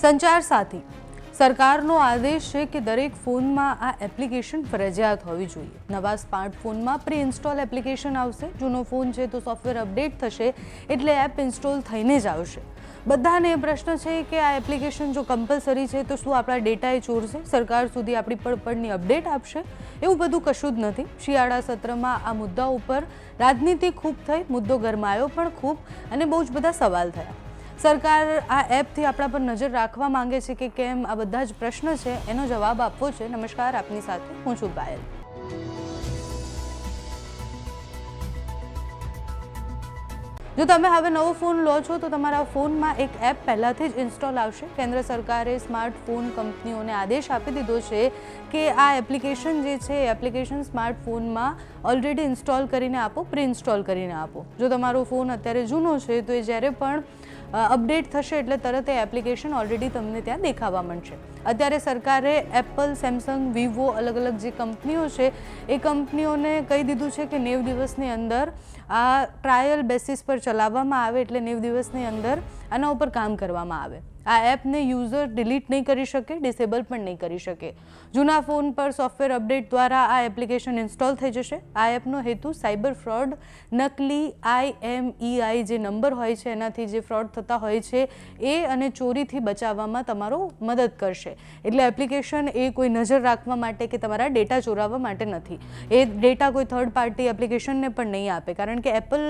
સંચાર સાથી, સરકારનો આદેશ છે કે દરેક ફોનમાં આ એપ્લિકેશન ફરજિયાત હોવી જોઈએ. નવા સ્માર્ટફોનમાં પ્રી ઇન્સ્ટોલ એપ્લિકેશન આવશે. જૂનો ફોન છે તો સોફ્ટવેર અપડેટ થશે એટલે એપ ઇન્સ્ટોલ થઈને જ આવશે. બધાને એ પ્રશ્ન છે કે આ એપ્લિકેશન જો કમ્પલસરી છે તો શું આપણા ડેટા એ ચોરશે? સરકાર સુધી આપણી પડપડની અપડેટ આપશે? એવું બધું કશું જ નથી. શિયાળા સત્રમાં આ મુદ્દા ઉપર રાજનીતિ ખૂબ થઈ, મુદ્દો ગરમાયો પણ ખૂબ અને બહુ જ બધા સવાલ થયા. સરકાર આ એપથી આપણા પર નજર રાખવા માંગે છે કે કેમ આ બધા જ પ્રશ્ન છે, એનો જવાબ આપવો છે. નમસ્કાર, આપની સાથે હું છું પાયલ. જો તમે હવે નવો ફોન લો છો, તો તમારા ફોનમાં એક એપ પહેલાંથી જ ઇન્સ્ટોલ આવશે. કેન્દ્ર સરકારે સ્માર્ટફોન કંપનીઓને આદેશ આપી દીધો છે કે આ એપ્લિકેશન જે છે, એ એપ્લિકેશન સ્માર્ટફોનમાં ઓલરેડી ઇન્સ્ટોલ કરીને આપો પ્રી ઇન્સ્ટોલ કરીને આપો. જો તમારો ફોન અત્યારે જૂનો છે, તો એ જ્યારે પણ અપડેટ થશે એટલે તરત એ એપ્લિકેશન ઓલરેડી તમને ત્યાં દેખાવા મળશે અત્યારે સરકારે એપલ સેમસંગ વિવો અલગ અલગ જે કંપનીઓ છે, એ કંપનીઓને કહી દીધું છે કે નેવ દિવસની અંદર આ ટ્રાયલ બેસિસ પર ચલાવવામાં આવે એટલે નેવ દિવસની અંદર આના ઉપર કામ કરવામાં આવે. આ એપને યુઝર ડિલીટ નહીં કરી શકે ડિસેબલ પણ નહીં કરી શકે. જૂના ફોન પર સોફ્ટવેર અપડેટ દ્વારા આ એપ્લિકેશન ઇન્સ્ટોલ થઈ જશે. આ એપનો હેતુ સાયબર ફ્રોડ નકલી આઈ એમ આઈ જે નંબર હોય છે, એનાથી જે ફ્રોડ થતા હોય છે, એ અને ચોરીથી બચાવવામાં તમારો મદદ કરશે. એટલે એપ્લિકેશન એ કોઈ નજર રાખવા માટે કે તમારા ડેટા ચોરાવવા માટે નથી. એ ડેટા કોઈ થર્ડ પાર્ટી એપ્લિકેશનને પણ નહીં આપે. કારણ કે એપલ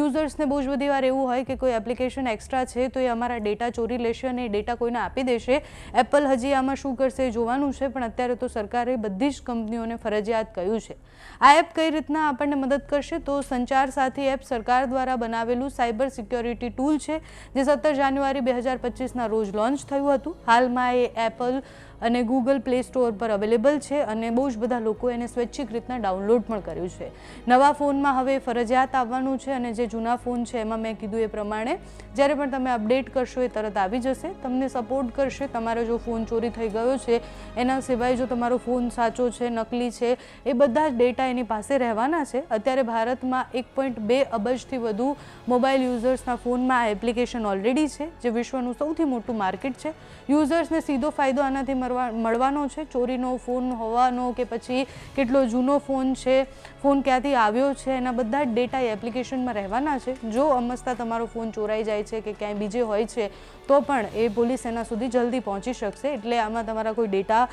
યુઝર્સને બહુ જ બધી વાર એવું હોય કે કોઈ એપ્લિકેશન એક્સ્ટ્રા છે, તો એ અમારા ડેટા ચોરી લેશે અને ડેટા કોઈને આપી દેશે? એપલ હજી આમાં શું કરશે જોવાનું છે, પણ અત્યારે તો સરકારે બધી જ કંપનીઓને ફરજિયાત કહ્યું છે. આ એપ કઈ રીતના આપણને મદદ કરશે? તો સંચાર સાથી એપ સરકાર દ્વારા બનાવેલું સાયબર સિક્યોરિટી ટૂલ છે, જે સત્તર જાન્યુઆરી બે હજાર પચીસના રોજ લોન્ચ થયું હતું. હાલમાં એ એપલ અને ગૂગલ પ્લે સ્ટોર પર અવેલેબલ છે અને બહુ જ બધા લોકો એને સ્વૈચ્છિક રીતના ડાઉનલોડ પણ કર્યું છે. નવા ફોનમાં હવે ફરજિયાત આવવાનું છે અને જે જૂના ફોન છે એમાં મેં કીધું એ પ્રમાણે જ્યારે પણ તમે અપડેટ કરશો એ તરત આવી જશે. તમને સપોર્ટ કરશે. તમારો જો ફોન ચોરી થઈ ગયો છે, એના સિવાય જો તમારો ફોન સાચો છે, નકલી છે, એ બધા જ ડેટા એની પાસે રહેવાના છે. અત્યારે ભારતમાં એક પોઈન્ટ બે અબજથી વધુ મોબાઈલ યુઝર્સના ફોનમાં આ એપ્લિકેશન ઓલરેડી છે, જે વિશ્વનું સૌથી મોટું માર્કેટ છે. યુઝર્સને સીધો ફાયદો આનાથી મળવા મળવાનો છે? ચોરીનો ફોન હોવાનો કે પછી કેટલો જૂનો ફોન છે? ફોન ક્યાંથી આવ્યો છે? એના બધા જ ડેટા એ એપ્લિકેશનમાં રહેવાના છે. જો અમસ્તા તમારો ફોન ચોરાઈ જાય છે કે ક્યાંય બીજે હોય છે, તો પણ એ પોલીસ એના સુધી જલ્દી પહોંચી શકશે. એટલે આમાં તમારા કોઈ ડેટા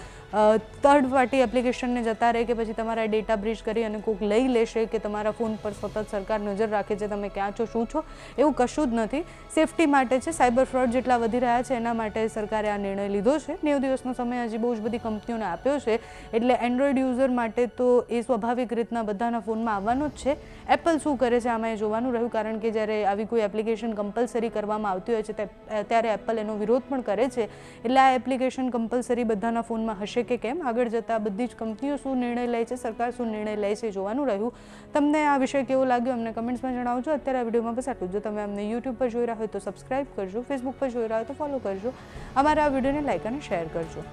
થર્ડ પાર્ટી એપ્લિકેશનને જતા રહે કે પછી તમારા ડેટા બ્રીચ કરી અને કોઈક લઈ લેશે કે તમારા ફોન પર સતત સરકાર નજર રાખે છે તમે ક્યાં છો, શું છો? એવું કશું જ નથી. સેફટી માટે છે સાયબર ફ્રોડ જેટલા વધી રહ્યા છે, એના માટે સરકારે આ નિર્ણય લીધો છે. નેવ દિવસનો સમય હજી બહુ જ બધી કંપનીઓને આપ્યો છે. એટલે એન્ડ્રોઈડ યુઝર માટે તો એ સ્વાભાવિક રીતના બધાના ફોનમાં આવવાનો જ છે. એપલ શું કરે છે, આમાં એ જોવાનું રહ્યું. કારણ કે જ્યારે આવી કોઈ એપ્લિકેશન કમ્પલસરી કરવામાં આવતી હોય છે ત્યારે એપલ એનો વિરોધ પણ કરે છે. એટલે આ એપ્લિકેશન કમ્પલસરી બધાના ફોનમાં હશે કે કેમ? આગળ જતાં બધી જ કંપનીઓ શું નિર્ણય લે છે, સરકાર શું નિર્ણય લે છે જોવાનું રહ્યું. તમને આ વિષય કેવો લાગ્યો, અમને કમેન્ટ્સમાં જણાવજો. અત્યારે આ વિડીયોમાં બસ આટલું જો. તમે અમને યુટ્યુબ પર જોઈ રહ્યા હોય તો સબસ્ક્રાઇબ કરજો ફેસબુક પર જોઈ રહ્યા હોય તો ફોલો કરજો. અમારા આ વિડીયોને લાઇક અને શેર કરજો.